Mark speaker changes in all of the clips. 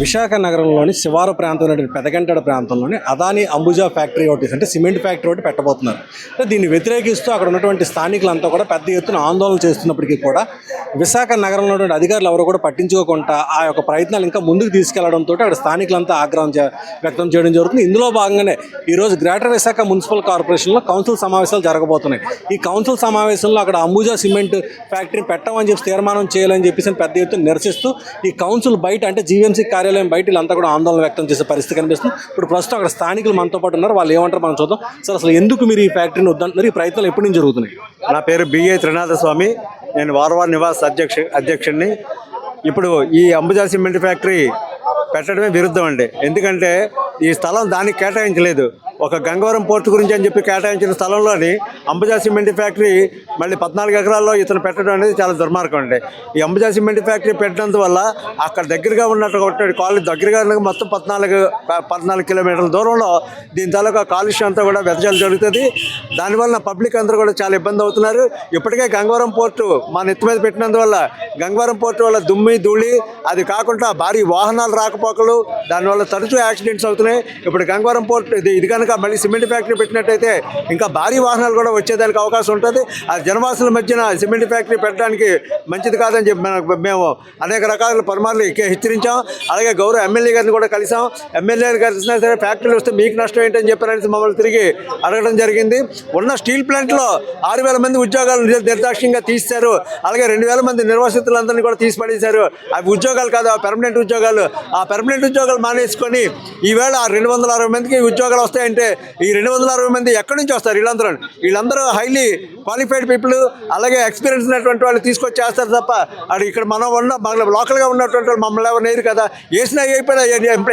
Speaker 1: విశాఖ నగరంలోని శివారు ప్రాంతం పెదగంటడ ప్రాంతంలోని అదాని అంబుజా ఫ్యాక్టరీ ఒకటి అంటే సిమెంట్ ఫ్యాక్టరీ ఒకటి పెట్టబోతున్నారు. అంటే దీన్ని వ్యతిరేకిస్తూ అక్కడ ఉన్నటువంటి స్థానికులంతా కూడా పెద్ద ఎత్తున ఆందోళన చేస్తున్నప్పటికీ కూడా విశాఖ నగరంలో ఉన్నటువంటి అధికారులు ఎవరు కూడా పట్టించుకోకుండా ఆ యొక్క ప్రయత్నాలు ఇంకా ముందుకు తీసుకెళ్ళడంతో అక్కడ స్థానికులంతా ఆగ్రహం చే- వ్యక్తం చేయడం జరుగుతుంది. ఇందులో భాగంగానే ఈరోజు గ్రేటర్ విశాఖ మున్సిపల్ కార్పొరేషన్లో కౌన్సిల్ సమావేశాలు జరగబోతున్నాయి. ఈ కౌన్సిల్ సమావేశంలో అక్కడ అంబుజా సిమెంట్ ఫ్యాక్టరీ పెట్టమని చెప్పి తీర్మానం చేయాలని చెప్పేసి పెద్ద ఎత్తున నిరసిస్తూ ఈ కౌన్సిల్ బయట అంటే జీవీఎంసీ కార్యాలయం బయట వీళ్ళంతా కూడా ఆందోళన వ్యక్తం చేసే పరిస్థితి కనిపిస్తుంది. ఇప్పుడు ప్రస్తుతం అక్కడ స్థానికులు మనతో పాటు ఉన్నారు. వాళ్ళు ఏమంటారు మనం చూద్దాం. సార్ అసలు ఎందుకు మీరు ఈ ఫ్యాక్టరీని వద్దంటున్నారు? ఈ ప్రయత్నాలు ఎప్పటి నుంచి జరుగుతున్నాయి?
Speaker 2: నా పేరు బిఏ త్రినాథ స్వామి నేను వారవార్ నివాస్ అధ్యక్ష అధ్యక్షుడిని. ఇప్పుడు ఈ అంబుజా సిమెంట్ ఫ్యాక్టరీ పెట్టడమే విరుద్ధం అండి. ఎందుకంటే ఈ స్థలం దానికి కేటాయించలేదు. ఒక గంగవరం పోర్ట్ గురించి అని చెప్పి కేటాయించిన స్థలంలోని అంబుజా సిమెంట్ ఫ్యాక్టరీ మళ్ళీ పద్నాలుగు ఎకరాల్లో ఇతను పెట్టడం అనేది చాలా దుర్మార్గం అండి. ఈ అంబుజా సిమెంట్ ఫ్యాక్టరీ పెట్టినందు వల్ల అక్కడ దగ్గరగా ఉన్నటువంటి కాలేజ్ దగ్గరగా ఉన్న మొత్తం పద్నాలుగు పద్నాలుగు కిలోమీటర్ల దూరంలో దీని తాలూకా కాలుష్యం అంతా కూడా వెదజాలు జరుగుతుంది. దానివల్ల పబ్లిక్ అందరూ కూడా చాలా ఇబ్బంది అవుతున్నారు. ఇప్పటికే గంగవరం పోర్టు మా నెత్తి మీద పెట్టినందువల్ల గంగవరం పోర్టు వల్ల దుమ్మి ధూళి అది కాకుండా భారీ వాహనాలు రాకపోకలు దానివల్ల తరచూ యాక్సిడెంట్స్ అవుతున్నాయి. ఇప్పుడు గంగవరం పోర్టు ఇది ఇది కనుక మళ్ళీ సిమెంట్ ఫ్యాక్టరీ పెట్టినట్టయితే ఇంకా భారీ వాహనాలు కూడా వచ్చేదానికి అవకాశం ఉంటుంది. ఆ జనవాసుల మధ్యన సిమెంట్ ఫ్యాక్టరీ పెట్టడానికి మంచిది కాదని చెప్పి మనకు మేము అనేక రకాల పరమార్లు హెచ్చరించాం. అలాగే గౌరవ ఎమ్మెల్యే గారిని కూడా కలిసాం ఎమ్మెల్యే కలిసినా సరే ఫ్యాక్టరీలు వస్తే మీకు నష్టం ఏంటని చెప్పారని మమ్మల్ని తిరిగి అడగడం జరిగింది. ఉన్న స్టీల్ ప్లాంట్లో ఆరు వేల మంది ఉద్యోగాలు నిర్దాక్ష్యంగా తీశారు. అలాగే రెండు వేల మంది నిర్వాసితులందరినీ కూడా తీసిపడేశారు. అవి ఉద్యోగాలు కాదు ఆ పెర్మనెంట్ ఉద్యోగాలు. ఆ పెర్మనెంట్ ఉద్యోగాలు మానేసుకొని ఈవేళ ఆ రెండు వందల అరవై మందికి ఉద్యోగాలు వస్తాయంటే ఈ రెండు వందల అరవై మంది ఎక్కడి నుంచి వస్తారు వీళ్ళందరూ? వీళ్ళందరూ హైలీ క్వాలిఫైడ్ పీపుల్ అలాగే ఎక్స్పీరియన్స్ ఉన్నటువంటి వాళ్ళు తీసుకొచ్చి చేస్తారు తప్ప అది ఇక్కడ మనం ఉన్న మన లోకల్గా ఉన్నటువంటి వాళ్ళు మమ్మల్ని ఎవరు నేరు కదా. వేసినా అయిపోయినా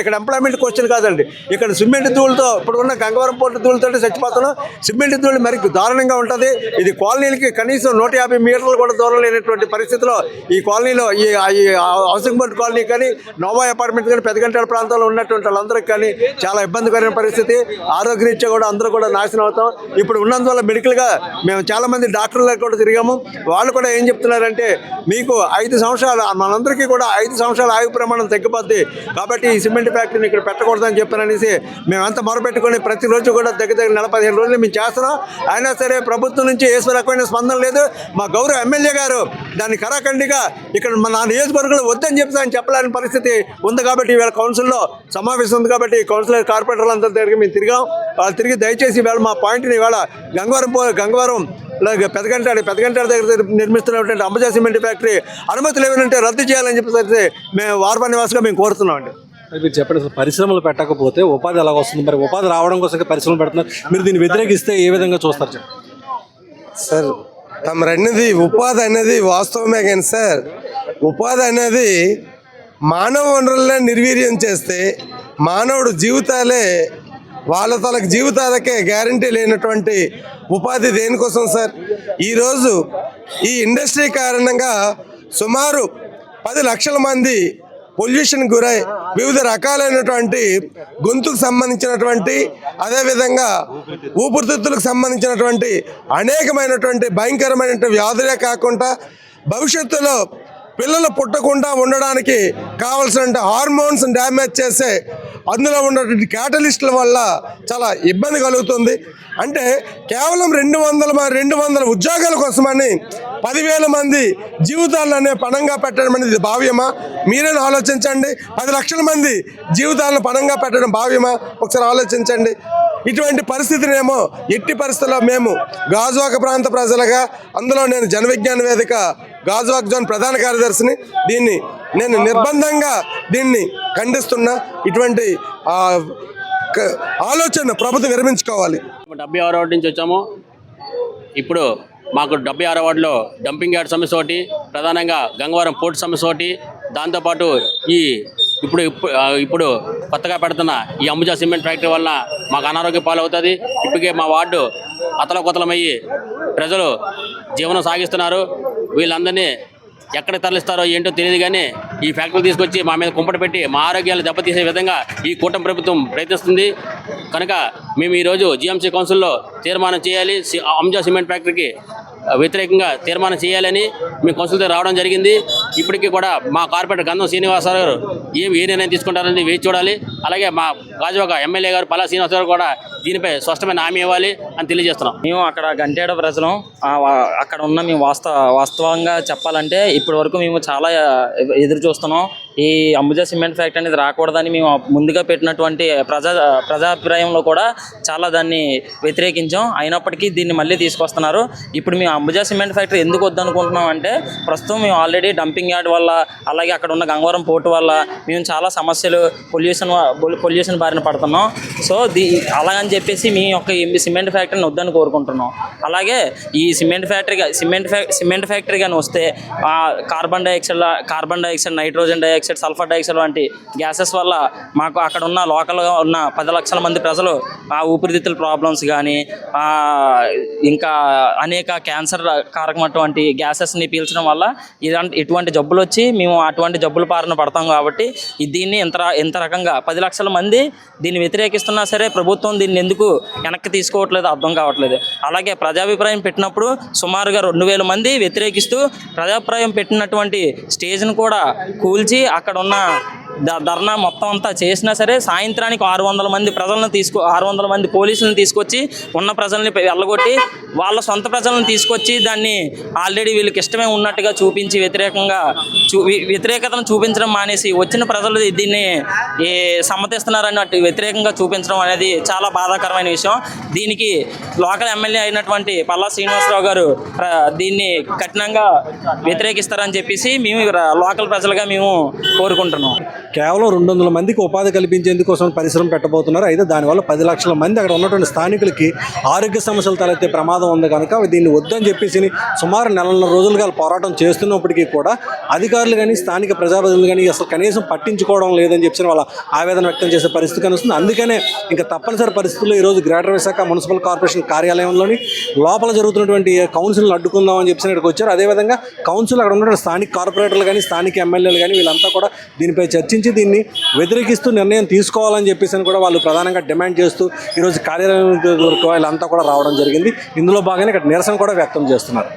Speaker 2: ఇక్కడ ఎంప్లాయ్మెంట్ క్వశ్చన్ కాదండి. ఇక్కడ సిమెంట్ ధూళితో ఇప్పుడు ఉన్న గంగవరం పోర్టు ధూళితో చచ్చిపోతున్నాం. సిమెంట్ ధూళి మరి దారుణంగా ఉంటుంది. ఇది కాలనీలకి కనీసం నూట యాభై మీటర్లు కూడా దూరం లేనటువంటి పరిస్థితిలో ఈ కాలనీలో ఈ హౌసింగ్ బోర్డ్ కాలనీ కానీ నోవా అపార్ట్మెంట్ కానీ పెద్దగంటల ప్రాంతంలో ఉన్నటువంటి వాళ్ళందరికీ కానీ చాలా ఇబ్బందికరమైన పరిస్థితి. ఆరోగ్యరీత్యా కూడా అందరూ కూడా నాశనం అవుతాం. ఇప్పుడు ఉన్నందువల్ల మెడికల్గా మేము చాలామంది మంది కూడా తిరిగాము. వాళ్ళు కూడా ఏం చెప్తున్నారంటే మీకు ఐదు సంవత్సరాలు మనందరికీ కూడా ఐదు సంవత్సరాల ఆయు ప్రమాణం తగ్గిపోద్ది. కాబట్టి ఈ సిమెంట్ ఫ్యాక్టరీని ఇక్కడ పెట్టకూడదని చెప్పారనేసి అంత మొరపెట్టుకొని ప్రతిరోజు కూడా దగ్గర దగ్గర నెల పదిహేను రోజులు మేము చేస్తున్నాం. అయినా సరే ప్రభుత్వం నుంచి ఏ రకమైన స్పందన లేదు. మా గౌరవ ఎమ్మెల్యే గారు దాన్ని కరాఖండిగా ఇక్కడ మన నా నియోజకవర్గంలో వద్దని చెప్తా ఆయన చెప్పలేని పరిస్థితి ఉంది కాబట్టి ఇవాళ కౌన్సిల్లో సమావేశం ఉంది కాబట్టి కౌన్సిలర్ కార్పొరేటర్లు అందరి దగ్గరికి మేము తిరిగాం. వాళ్ళు తిరిగి దయచేసి ఇవాళ మా పాయింట్ని ఇవాళ గంగవరం పో గంగవరం అలాగే పెదగంటాడు పెదగంటాడు దగ్గర నిర్మిస్తున్నటువంటి అంబజా సిమెంట్ ఫ్యాక్టరీ అనుమతులు ఏమైనా రద్దు చేయాలని చెప్పేసి మేము వార్పా నివాసంగా మేము కోరుతున్నాం అండి.
Speaker 1: మరి చెప్పండి అసలు పరిశ్రమలు పెట్టకపోతే ఉపాధి ఎలా వస్తుంది? మరి ఉపాధి రావడం కోసం పరిశ్రమలు పెడుతున్నారు. మీరు దీన్ని వ్యతిరేకిస్తే ఏ విధంగా చూస్తారు
Speaker 3: సార్ తమరు అన్నది ఉపాధి అనేది వాస్తవమే కానీ సార్ ఉపాధి అనేది మానవ వనరులనే నిర్వీర్యం చేస్తే మానవుడు జీవితాలే వాళ్ళ తలకు జీవితాలకే గ్యారంటీ లేనటువంటి ఉపాధి దేనికోసం సార్? ఈరోజు ఈ ఇండస్ట్రీ కారణంగా సుమారు పది లక్షల మంది పొల్యూషన్ గురై వివిధ రకాలైనటువంటి గొంతుకు సంబంధించినటువంటి అదేవిధంగా ఊపిరితిత్తులకు సంబంధించినటువంటి అనేకమైనటువంటి భయంకరమైనటువంటి వ్యాధులే కాకుండా భవిష్యత్తులో పిల్లలు పుట్టకుండా ఉండడానికి కావలసిన హార్మోన్స్ డ్యామేజ్ చేసే అందులో ఉన్నటువంటి క్యాటలిస్టుల వల్ల చాలా ఇబ్బంది కలుగుతుంది. అంటే కేవలం రెండు వందల రెండు వందల ఉద్యోగాల కోసమని పదివేల మంది జీవితాలనే పణంగా పెట్టడం అనేది భావ్యమా? మీరైనా ఆలోచించండి. పది లక్షల మంది జీవితాలను పణంగా పెట్టడం భావ్యమా? ఒకసారి ఆలోచించండి. ఇటువంటి పరిస్థితినేమో ఎట్టి పరిస్థితుల్లో మేము గాజువాక ప్రాంత ప్రజలుగా అందులో నేను జనవిజ్ఞాన వేదిక గాజువాక్ జోన్ ప్రధాన కార్యదర్శిని దీన్ని నేను నిర్బంధంగా దీన్ని ఖండిస్తున్నా. ఇటువంటి ఆలోచన ప్రభుత్వం విరమించుకోవాలి.
Speaker 4: డెబ్బై ఆరో నుంచి వచ్చాము. ఇప్పుడు మాకు డెబ్బై ఆరో వార్డులో డంపింగ్ యార్డ్ సమస్య ఒకటి ప్రధానంగా గంగవరం పోర్ట్ సమస్య ఒకటి. దాంతోపాటు ఈ ఇప్పుడు ఇప్పుడు కొత్తగా పెడుతున్న ఈ అంబుజా సిమెంట్ ఫ్యాక్టరీ వలన మాకు అనారోగ్య పాలవుతుంది. ఇప్పటికే మా వార్డు అతలకుతలమయ్యి ప్రజలు జీవనం సాగిస్తున్నారు. వీళ్ళందరినీ ఎక్కడ తరలిస్తారో ఏంటో తెలియదు కానీ ఈ ఫ్యాక్టరీ తీసుకొచ్చి మా మీద కుంపట పెట్టి మా ఆరోగ్యాలు దెబ్బతీసే విధంగా ఈ కూటమి ప్రభుత్వం ప్రయత్నిస్తుంది. కనుక మేము ఈరోజు జిఎంసీ కౌన్సిల్లో తీర్మానం చేయాలి. సి- అంజా సిమెంట్ ఫ్యాక్టరీకి వ్యతిరేకంగా తీర్మానం చేయాలని మీ కౌన్సిల్తో రావడం జరిగింది. ఇప్పటికీ కూడా మా కార్పొరేటర్ గంధం శ్రీనివాసరావు గారు ఏం ఏ నిర్ణయం తీసుకుంటారని వేచి చూడాలి. అలాగే మా గాజువాక ఎమ్మెల్యే గారు పలా శ్రీనివాస గారు కూడా దీనిపై స్పష్టమైన హామీ ఇవ్వాలి అని తెలియజేస్తున్నాం.
Speaker 5: మేము అక్కడ గంటేడ ప్రజలం అక్కడ ఉన్న మేము వాస్తవ వాస్తవంగా చెప్పాలంటే ఇప్పటి వరకు మేము చాలా ఎదురు చూస్తున్నాం. ఈ అంబుజా సిమెంట్ ఫ్యాక్టరీ అనేది రాకూడదని మేము ముందుగా పెట్టినటువంటి ప్రజా ప్రజాభిప్రాయంలో కూడా చాలా దాన్ని వ్యతిరేకించాం. అయినప్పటికీ దీన్ని మళ్ళీ తీసుకొస్తున్నారు. ఇప్పుడు మేము అంబుజా సిమెంట్ ఫ్యాక్టరీ ఎందుకు వద్దనుకుంటున్నాం అంటే ప్రస్తుతం మేము ఆల్రెడీ డంపింగ్ యార్డ్ వల్ల అలాగే అక్కడ ఉన్న గంగవరం పోర్టు వల్ల మేము చాలా సమస్యలు పొల్యూషన్ పొల్యూషన్ బారిన పడుతున్నాం. సో దీ అలాగని చెప్పేసి మీ యొక్క సిమెంట్ ఫ్యాక్టరీని వద్దని కోరుకుంటున్నాం. అలాగే ఈ సిమెంట్ ఫ్యాక్టరీ సిమెంట్ ఫ్యా సిమెంట్ ఫ్యాక్టరీ కానీ వస్తే ఆ carbon dioxide carbon dioxide nitrogen dioxide sulphur dioxide వంటి గ్యాసెస్ వల్ల మాకు అక్కడ ఉన్న లోకల్గా ఉన్న పది లక్షల మంది ప్రజలు ఆ ఊపిరితిత్తుల ప్రాబ్లమ్స్ కానీ ఇంకా అనేక క్యాన్సర్ కారకమైనటువంటి గ్యాసెస్ని పీల్చడం వల్ల ఇలాంటి ఇటువంటి జబ్బులు వచ్చి మేము అటువంటి జబ్బులు బారిన పడతాం కాబట్టి దీన్ని ఇంత ఇంత రకంగా పది పది లక్షల మంది దీన్ని వ్యతిరేకిస్తున్నా సరే ప్రభుత్వం దీన్ని ఎందుకు వెనక్కి తీసుకోవట్లేదు అర్థం కావట్లేదు. అలాగే ప్రజాభిప్రాయం పెట్టినప్పుడు సుమారుగా రెండు వేల మంది వ్యతిరేకిస్తూ ప్రజాభిప్రాయం పెట్టినటువంటి స్టేజ్ను కూడా కూల్చి అక్కడ ఉన్న ద- ధర్నా మొత్తం అంతా చేసినా సరే సాయంత్రానికి ఆరు వందల మంది ప్రజలను తీసుకు ఆరు వందల మంది పోలీసులను తీసుకొచ్చి ఉన్న ప్రజల్ని వెళ్ళగొట్టి వాళ్ళ సొంత ప్రజలను తీసుకొచ్చి దాన్ని ఆల్రెడీ వీళ్ళకి ఇష్టమే ఉన్నట్టుగా చూపించి వ్యతిరేకంగా చూ వ్యతిరేకతను చూపించడం మానేసి వచ్చిన ప్రజలు దీన్ని సమ్మతిస్తున్నారన్నట్టు వ్యతిరేకంగా చూపించడం అనేది చాలా బాధాకరమైన విషయం. దీనికి లోకల్ ఎమ్మెల్యే అయినటువంటి పల్లా శ్రీనివాసరావు గారు దీన్ని కఠినంగా వ్యతిరేకిస్తారని చెప్పేసి మేము లోకల్ ప్రజలుగా మేము కోరుకుంటున్నాం.
Speaker 1: కేవలం రెండు వందల మందికి ఉపాధి కల్పించేందుకోసం పరిశ్రమ పెట్టబోతున్నారు. అయితే దానివల్ల పది లక్షల మంది అక్కడ ఉన్నటువంటి స్థానికులకి ఆరోగ్య సమస్యలు తలెత్తే ప్రమాదం ఉంది కనుక దీన్ని వద్దని చెప్పేసి సుమారు నెలన్నర రోజులుగా పోరాటం చేస్తున్నప్పటికీ కూడా అధికారులు కానీ స్థానిక ప్రజాప్రతినిధులు కానీ అసలు కనీసం పట్టించుకోవడం లేదని చెప్పి వాళ్ళ ఆవేదన వ్యక్తం చేసే పరిస్థితి కనిపిస్తుంది. అందుకనే ఇంకా తప్పనిసరి పరిస్థితుల్లో ఈరోజు గ్రేటర్ విశాఖ మున్సిపల్ కార్పొరేషన్ కార్యాలయంలోని లోపల జరుగుతున్నటువంటి కౌన్సిల్ని అడ్డుకుందామని చెప్పి ఇక్కడికి వచ్చారు. అదేవిధంగా కౌన్సిల్ అక్కడ ఉన్నటువంటి స్థానిక కార్పొరేటర్లు కానీ స్థానిక ఎమ్మెల్యేలు కానీ వీళ్ళంతా కూడా దీనిపై చర్చించి దీన్ని వ్యతిరేకిస్తూ నిర్ణయం తీసుకోవాలని చెప్పేసి అని కూడా వాళ్ళు ప్రధానంగా డిమాండ్ చేస్తూ ఈరోజు కార్యాలయం వరకు వీళ్ళంతా కూడా రావడం జరిగింది. ఇందులో భాగంగా ఇక్కడ నిరసన కూడా వ్యక్తం చేస్తున్నారు.